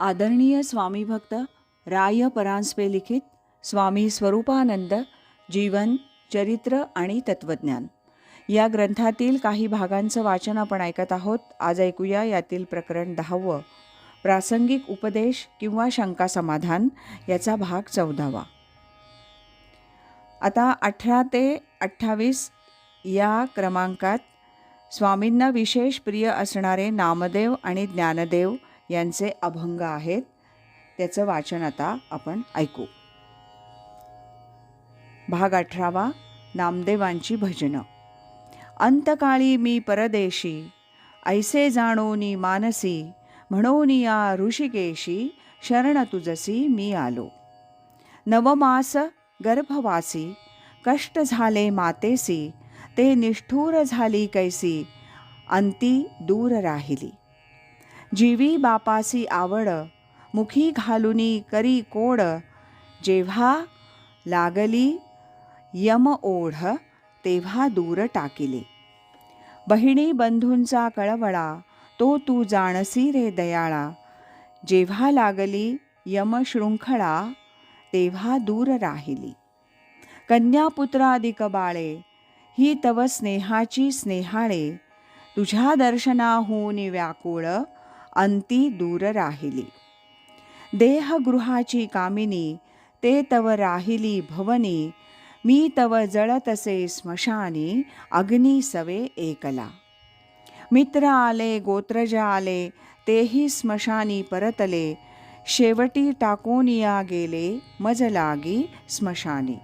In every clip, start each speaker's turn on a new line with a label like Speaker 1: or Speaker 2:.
Speaker 1: आदरणीय स्वामी भक्त राय परांजपे लिखित स्वामी स्वरूपानंद जीवन चरित्र आणि तत्वज्ञान. या ग्रंथातील काही भागांचं वाचन आपण ऐकत आहोत. आज ऐकूया यातील प्रकरण दहावं. प्रासंगिक उपदेश किंवा शंका समाधान याचा भाग चौदावा. आता अठरा ते अठ्ठावीस या क्रमांकात स्वामींना विशेष प्रिय असणारे नामदेव आणि ज्ञानदेव यांचे अभंग आहेत. त्याचं वाचन आता आपण ऐकू. भाग अठरावा नामदेवांची भजनं. अंतकाळी मी परदेशी ऐसे जाणोनी मानसी म्हणून या ऋषिकेशी शरण तुझसी मी आलो. नवमास गर्भवासी कष्ट झाले मातेसी ते निष्ठूर झाली कैसी अंती दूर राहिली. जीवी बापासी आवड मुखी घालुनी करी कोड जेव्हा लागली यम ओढ तेव्हा दूर टाकिले. बहिणी बंधूंचा कळवळा तो तू जाणसी रे दयाळा. जेव्हा लागली यमशृंखळा तेव्हा दूर राहिली. कन्यापुत्रादिक बाळे ही तव स्नेहाची स्नेहाळे तुझ्या दर्शनाहून व्याकुळ अंती दूर राहिली. देहगृहाची कामिनी ते तव राहिली भवनी मी तव जळतसे स्मशानी अग्नी सवे एकला. मित्र आले गोत्रजा आले तेही स्मशानी परतले शेवटी टाकोनिया गेले मज लागी स्मशानी.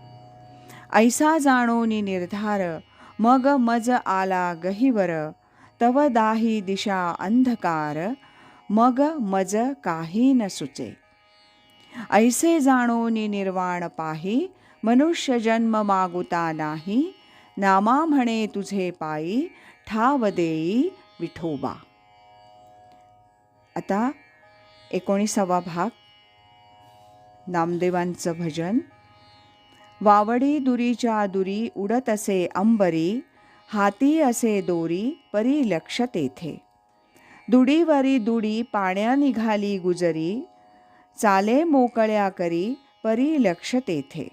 Speaker 1: ऐसा जाणोनी निर्धार मग मज आला गहिवर तव दाही दिशा अंधकार मग मज काही न सुचे ऐसे जाणोनी निर्वाण पाही मनुष्य जन्म मागुता नाही नामा म्हणे तुझे पायी ठाव देई विठोबा. आता एकोणीसावा भाग. नामदेवांचं भजन. वावडी दुरीच्या दुरी उडत असे अंबरी हाती असे दोरी परी लक्ष तेथे. दुडीवरी दुडी पाण्या निघाली गुजरी चाले मोकळ्या करी परी लक्ष तेथे.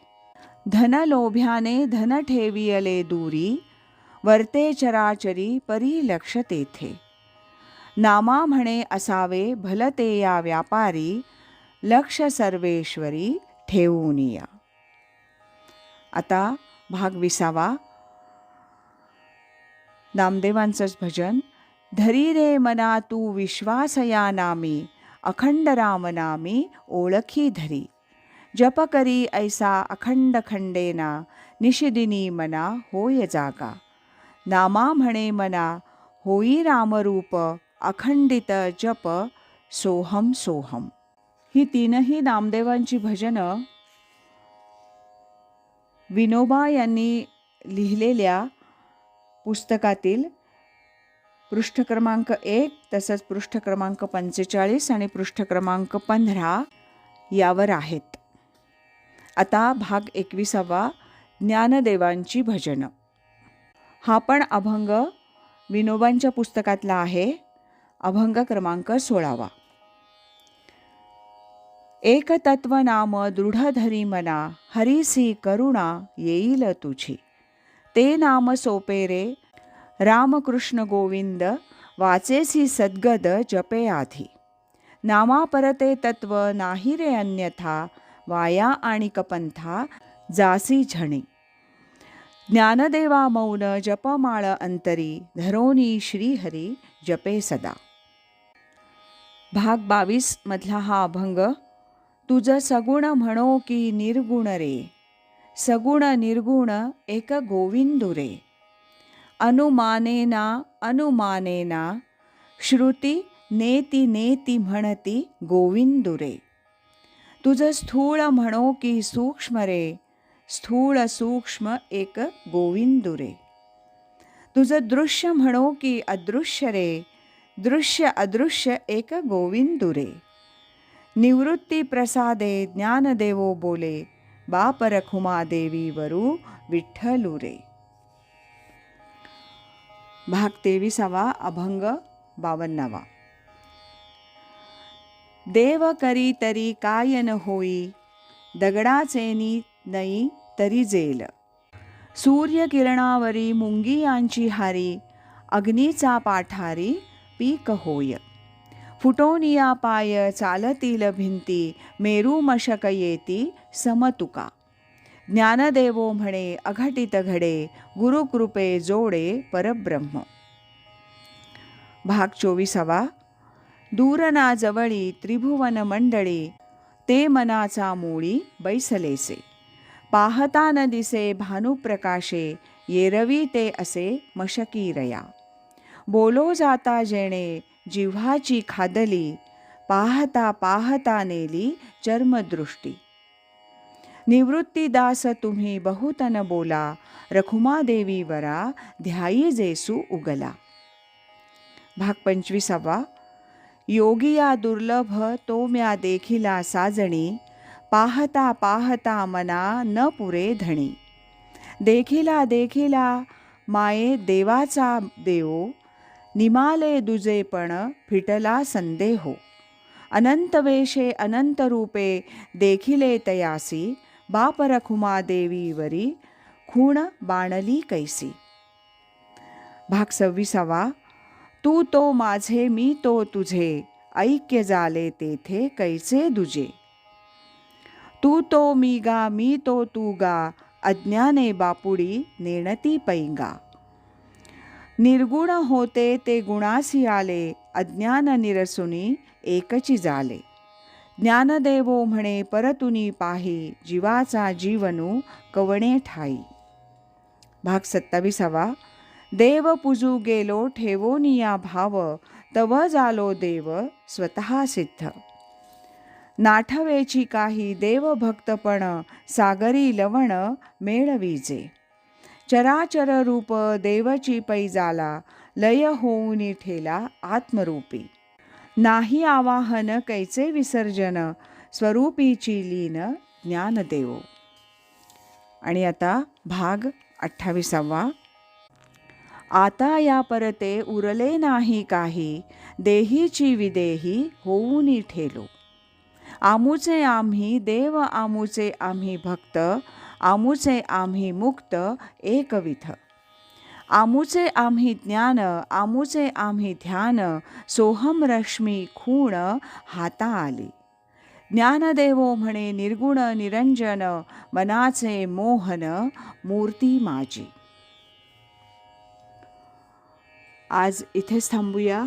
Speaker 1: धन लोभ्याने धन ठेवियले दूरी वर्ते चराचरी परी लक्ष तेथे. नामा म्हणे असावे भलते या व्यापारी लक्ष सर्वेश्वरी ठेवून या. आता भाग विसावा. नामदेवांचंच भजन. धरी रे मना तू विश्वासया नामी अखंड राम नामी ओळखी धरी जप करी ऐसा अखंड खंडेना निशिदिनी मना होय जागा नामा म्हणे मना होई रामरूप अखंडित जप सोहम सोहम ही तीनही नामदेवांची भजनं विनोबा यांनी लिहिलेल्या पुस्तकातील पृष्ठ क्रमांक एक तसंच पृष्ठ क्रमांक पंचेचाळीस आणि पृष्ठ क्रमांक पंधरा यावर आहेत. आता भाग एकविसावा ज्ञानदेवांची भजनं. हा पण अभंग विनोबांच्या पुस्तकातला आहे. अभंग क्रमांक सोळावा. एक तत्व नाम दृढ धरी मना हरिसी करुणा येईल तुझी. ते नाम सोपे रे रामकृष्ण गोविंद वाचेसी सद्गद जपे आधी नामा परते तत्व नाही रे अन्यथा वाया आणि कपंथा जासी झणे ज्ञानदेवा मौन जपमाळ अंतरी धरोनी श्रीहरी जपे सदा भाग बावीस मधला हा अभंग तुझं सगुण म्हणो की निर्गुण रे सगुण निर्गुण एक गोविंदुरे रे अनुमानेना अनुमानेना श्रुती नेती नेती म्हणती गोविंदुरे तुझं स्थूळ म्हणो की सूक्ष्म रे स्थूळ सूक्ष्म एक गोविंदुरे तुझं दृश्य म्हणो की अदृश्य रे दृश्य अदृश्य एक गोविंदुरे निवृत्ती प्रसादे ज्ञानदेवो बोले बापरखुमा देवी वरू विठ्ठलुरे भाग तेविसावा अभंग बावन्नावा. देव करी तरी काय न होई दगडाचेनी नई तरी जेल. सूर्यकिरणावरी मुंगियांची हारी अग्नीचा पाठारी पीक होय. फुटोनिया पाय चालतील भिंती मेरू मशक येती समतुका. ज्ञानदेवो म्हणे अघटित घडे गुरुकृपे जोडे परब्रह्म. भाग चोवीसावा. दूरना जवळी त्रिभुवन मंडळी ते मनाचा मूळी बैसलेसे. पाहता न दिसे भानुप्रकाशे येरवी ते असे मशकीरया. बोलो जाता जेणे जिव्हाची खादली पाहता पाहता नेली चर्मदृष्टी. निवृत्तीदास तुम्ही बहुतन बोला रखुमादेवी वरा ध्यायी जेसू उगला भाग पंचवीसावा योगिया दुर्लभ तो म्या देखिला साजणी पाहता पाहता मना न पुरे धणी देखिला देखिला माये देवाचा देवो निमाले दुजेपण फिटला संदेहो अनंत वेशे अनंत रूपे देखिले तयासी बाप देवीवरी खूण बाणली कैसी. भाग सव्वीसावा तू तो माझे मी तो तुझे ऐक्य झाले तेथे कैसे दुजे. तू तो मी गा मी तो तू गा अज्ञाने बापुडी नेणती पैंगा. निर्गुण होते ते गुणासी आले अज्ञान निरसुनी एकची झाले ज्ञानदेवो म्हणे परतुनी पाही जीवाचा जीवनू कवणे ठाई. भाग सत्तावीसावा. देव पुजू गेलो ठेवोनिया भाव तव जालो देव स्वतः सिद्ध. नाठवेची काही देवभक्तपण सागरी लवण मेळवीजे. चराचर रूप देवची पैजाला लय होऊनी ठेला आत्मरूपी. नाही आवाहन कैचे विसर्जन? स्वरूपीची लीन ज्ञानदेव। आणि आता भाग अठ्ठावीसावा. आता या परते उरले नाही काही देहीची विदेही होऊन ठेलो. आमुचे आम्ही देव आमुचे आम्ही भक्त आमुचे आम्ही मुक्त एकविध. आमुचे आम्ही ज्ञान आमुचे आम्ही ध्यान सोहम रश्मी खूण हाता आली. ज्ञानदेवो म्हणे निर्गुण निरंजन मनाचे मोहन मूर्ती माझी. आज इथेच थांबूया.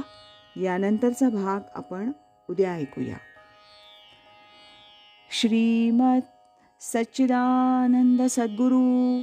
Speaker 1: यानंतरचा भाग आपण उद्या ऐकूया. श्रीमत सच्चिदानंद सद्गुरू